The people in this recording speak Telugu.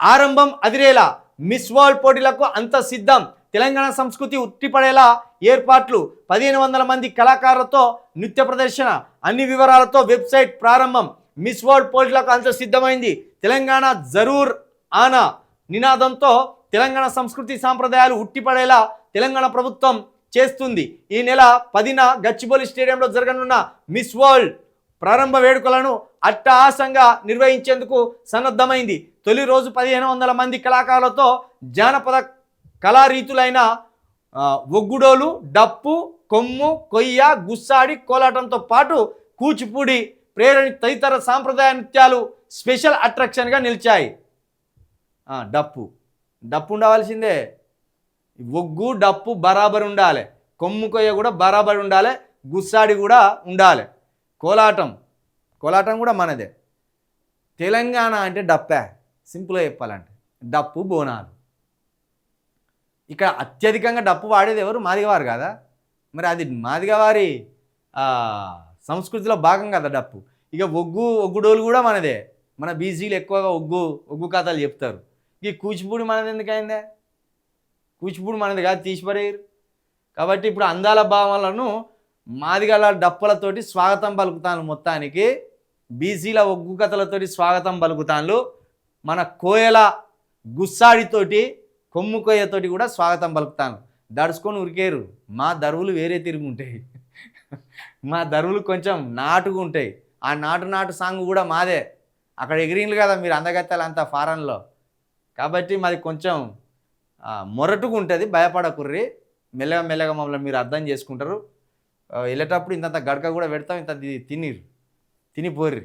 ఆరంభం అదిరేలా మిస్ వరల్డ్ పోటీలకు అంత సిద్ధం. తెలంగాణ సంస్కృతి ఉట్టిపడేలా ఏర్పాట్లు. పదిహేను వందల మంది కళాకారులతో నృత్య ప్రదర్శన. అన్ని వివరాలతో వెబ్సైట్ ప్రారంభం. మిస్ వరల్డ్ పోటీలకు అంత సిద్ధమైంది. తెలంగాణ జరూర్ ఆనా నినాదంతో తెలంగాణ సంస్కృతి సాంప్రదాయాలు ఉట్టిపడేలా తెలంగాణ ప్రభుత్వం చేస్తుంది. ఈ నెల పదిన గచ్చిబౌలి స్టేడియంలో జరగనున్న మిస్ వరల్డ్ ప్రారంభ వేడుకలను అట్టహాసంగా నిర్వహించేందుకు సన్నద్ధమైంది. తొలి రోజు పదిహేను వందల మంది కళాకారులతో జానపద కళారీతులైన ఒగ్గుడోలు డప్పు కొమ్ము కొయ్య గుస్సాడి కోలాటంతో పాటు కూచిపూడి ప్రేరణ తదితర సాంప్రదాయ నృత్యాలు స్పెషల్ అట్రాక్షన్గా నిలిచాయి. డప్పు. డప్పు ఉండవలసిందే. ఒగ్గు డప్పు బరాబర్ ఉండాలి. కొమ్ము కొయ్య కూడా బరాబర్ ఉండాలి. గుస్సాడి కూడా ఉండాలి. కోలాటం. కోలాటం కూడా మనదే. తెలంగాణ అంటే డప్పే. సింపుల్గా చెప్పాలంటే. డప్పు బోనాలు. ఇక్కడ అత్యధికంగా డప్పు వాడేది ఎవరు? మాదిగవారు కదా? మరి అది మాదిగవారి సంస్కృతిలో భాగం కదా డప్పు. ఇక ఒగ్గు ఒగ్గుడోలు కూడా మనదే. మన బీసీలు ఎక్కువగా ఒగ్గు ఒగ్గు కథలు చెప్తారు. ఈ కూచిపూడి మనది ఎందుకైందే? కూచిపూడి మనది కాదు తీసిపరేయరు. కాబట్టి ఇప్పుడు అందాల భావాలను మాదిగల డప్పులతోటి స్వాగతం పలుకుతాను మొత్తానికి. బీసీల ఒగ్గు కథలతోటి స్వాగతం పలుకుతాను మన కోయల గుస్సాడితోటి కొమ్ము కొయ్యతోటి కూడా స్వాగతం పలుకుతాను దడుచుకొని ఉరికేరు. మా దరువులు వేరే తిరుగుంటాయి. ఉంటాయి మా దరువులు కొంచెం నాటుగా ఉంటాయి. ఆ నాటు నాటు సాంగ్ కూడా మాదే. అక్కడ ఎగిరిండ్లు కదా మీరు అందగత్తాలు అంతా ఫారెన్లో. కాబట్టి మాది కొంచెం మొరటుగా ఉంటుంది. భయపడకుర్రి. మెల్లగా మెల్లగా మమ్మల్ని మీరు అర్థం చేసుకుంటారు. వెళ్ళేటప్పుడు ఇంతంత గడక కూడా పెడతాం ఇంత తినిరు తినిపోర్రి.